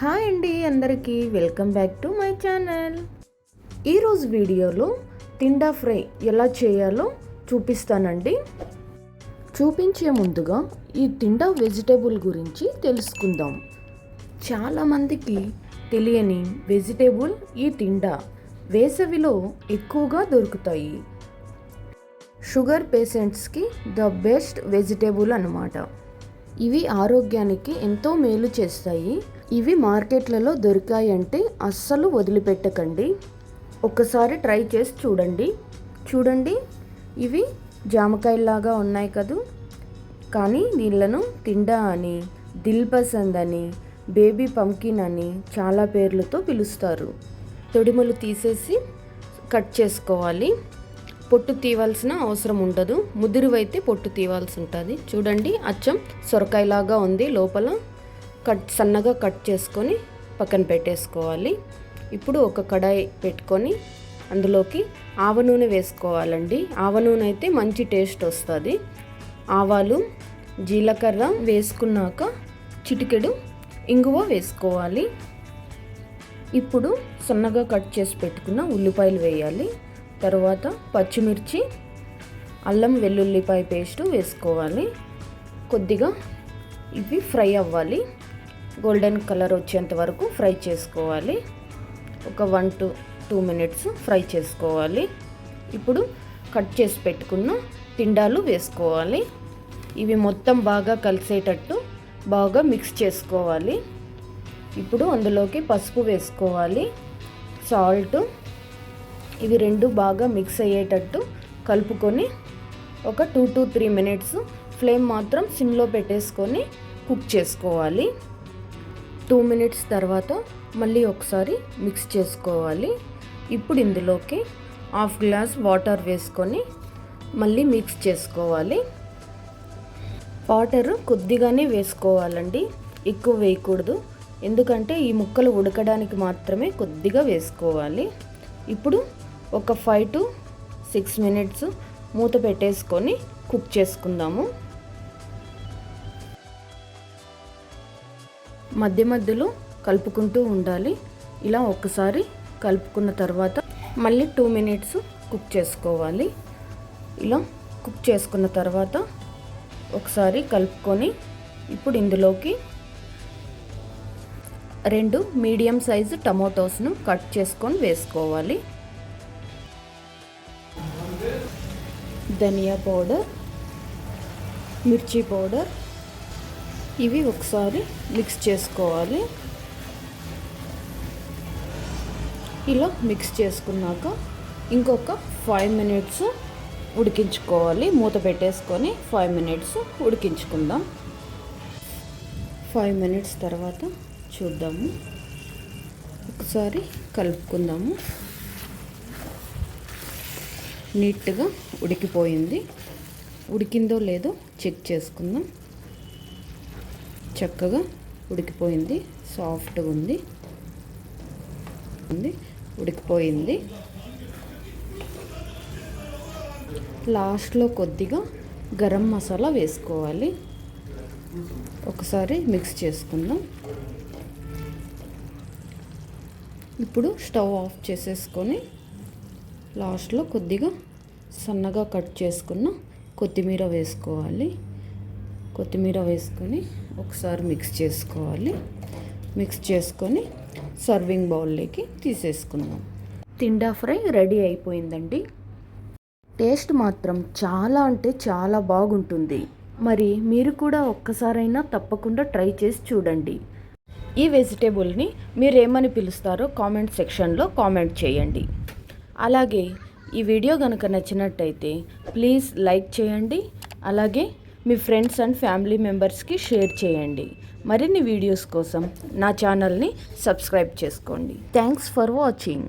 Hi అండి అందరికీ welcome back to my channel. ఈరోజు వీడియోలో తిండా ఫ్రై ఎలా చేయాలో చూపిస్తానండి. చూపించే ముందుగా ఈ తిండా వెజిటేబుల్ గురించి తెలుసుకుందాం. చాలామందికి తెలియని వెజిటేబుల్ ఈ తిండా వేసవిలో ఎక్కువగా దొరుకుతాయి. షుగర్ పేషెంట్స్కి ద బెస్ట్ వెజిటేబుల్ అన్నమాట. ఇవి ఆరోగ్యానికి ఎంతో మేలు చేస్తాయి. ఇవి మార్కెట్లలో దొరికాయంటే అస్సలు వదిలిపెట్టకండి. ఒకసారి ట్రై చేసి చూడండి. చూడండి ఇవి జామకాయలాగా ఉన్నాయి కదూ. కానీ వీళ్ళను తిండా అని దిల్ పసంద్ అని బేబీ పంకిన్ అని చాలా పేర్లతో పిలుస్తారు. తొడిమలు తీసేసి కట్ చేసుకోవాలి. పొట్టు తీవాల్సిన అవసరం ఉండదు. ముదిరువైతే పొట్టు తీవాల్సి ఉంటుంది చూడండి అచ్చం సొరకాయలాగా ఉంది. లోపల కట్ సన్నగా కట్ చేసుకొని పక్కన పెట్టేసుకోవాలి. ఇప్పుడు ఒక కడాయి పెట్టుకొని అందులోకి ఆవ నూనె వేసుకోవాలండి. ఆవ నూనె అయితే మంచి టేస్ట్ వస్తుంది. ఆవాలు జీలకర్ర వేసుకున్నాక చిటికెడు ఇంగువ వేసుకోవాలి. ఇప్పుడు సన్నగా కట్ చేసి పెట్టుకున్న ఉల్లిపాయలు వేయాలి. తర్వాత పచ్చిమిర్చి అల్లం వెల్లుల్లిపాయ పేస్ట్ వేసుకోవాలి. కొద్దిగా ఇవి ఫ్రై అవ్వాలి. గోల్డెన్ కలర్ వచ్చేంత వరకు ఫ్రై చేసుకోవాలి. ఒక one to two minutes fry చేసుకోవాలి. ఇప్పుడు కట్ చేసి పెట్టుకున్న తిండాలు వేసుకోవాలి. ఇవి మొత్తం బాగా కలిసేటట్టు బాగా మిక్స్ చేసుకోవాలి. ఇప్పుడు అందులోకి పసుపు వేసుకోవాలి. సాల్ట్ ఇవి రెండు బాగా మిక్స్ అయ్యేటట్టు కలుపుకొని ఒక two to three minutes flame మాత్రం సిమ్లో పెట్టేసుకొని కుక్ చేసుకోవాలి. టూ మినిట్స్ తర్వాత మళ్ళీ ఒకసారి మిక్స్ చేసుకోవాలి. ఇప్పుడు ఇందులోకి హాఫ్ గ్లాస్ వాటర్ వేసుకొని మళ్ళీ మిక్స్ చేసుకోవాలి. వాటర్ కొద్దిగానే వేసుకోవాలండి. ఎక్కువ వేయకూడదు. ఎందుకంటే ఈ ముక్కలు ఉడకడానికి మాత్రమే కొద్దిగా వేసుకోవాలి. ఇప్పుడు ఒక ఫైవ్ టు సిక్స్ మినిట్స్ మూత పెట్టేసుకొని కుక్ చేసుకుందాము. మధ్య మధ్యలో కలుపుకుంటూ ఉండాలి. ఇలా ఒక్కసారి కలుపుకున్న తర్వాత మళ్ళీ టూ మినిట్స్ కుక్ చేసుకోవాలి. ఇలా కుక్ చేసుకున్న తర్వాత ఒకసారి కలుపుకొని ఇప్పుడు ఇందులోకి రెండు మీడియం సైజు టమాటోస్ను కట్ చేసుకొని వేసుకోవాలి. ధనియా పౌడర్ మిర్చి పౌడర్. ఇవి ఒకసారి మిక్స్ చేసుకోవాలి. ఇలా మిక్స్ చేసుకున్నాక ఇంకొక ఫైవ్ మినిట్స్ ఉడికించుకోవాలి. మూత పెట్టేసుకొని ఫైవ్ మినిట్స్ ఉడికించుకుందాం. ఫైవ్ మినిట్స్ తర్వాత చూద్దాము. ఒకసారి కలుపుకుందాము. నీట్గా ఉడికిపోయింది. ఉడికిందో లేదో చెక్ చేసుకుందాం. చక్కగా ఉడికిపోయింది. సాఫ్ట్గా ఉంది. ఉంది. ఉడికిపోయింది. లాస్ట్లో కొద్దిగా గరం మసాలా వేసుకోవాలి. ఒకసారి మిక్స్ చేసుకుందాం. ఇప్పుడు స్టవ్ ఆఫ్ చేసేసుకొని లాస్ట్లో కొద్దిగా సన్నగా కట్ చేసుకున్న కొత్తిమీర వేసుకోవాలి. కొత్తిమీర వేసుకొని ఒకసారి మిక్స్ చేసుకోవాలి. మిక్స్ చేసుకొని సర్వింగ్ బౌల్లోకి తీసేసుకుందాం. తిండా ఫ్రై రెడీ అయిపోయిందండి. టేస్ట్ మాత్రం చాలా అంటే చాలా బాగుంటుంది. మరి మీరు కూడా ఒక్కసారైనా తప్పకుండా ట్రై చేసి చూడండి. ఈ వెజిటేబుల్ని మీరేమని పిలుస్తారో కామెంట్ సెక్షన్లో కామెంట్ చేయండి. అలాగే ఈ వీడియో కనుక నచ్చినట్టయితే ప్లీజ్ లైక్ చేయండి. అలాగే మీ ఫ్రెండ్స్ అండ్ ఫ్యామిలీ మెంబర్స్కి షేర్ చేయండి. మరిన్ని వీడియోస్ కోసం నా ఛానల్ని సబ్స్క్రైబ్ చేసుకోండి. Thanks for watching.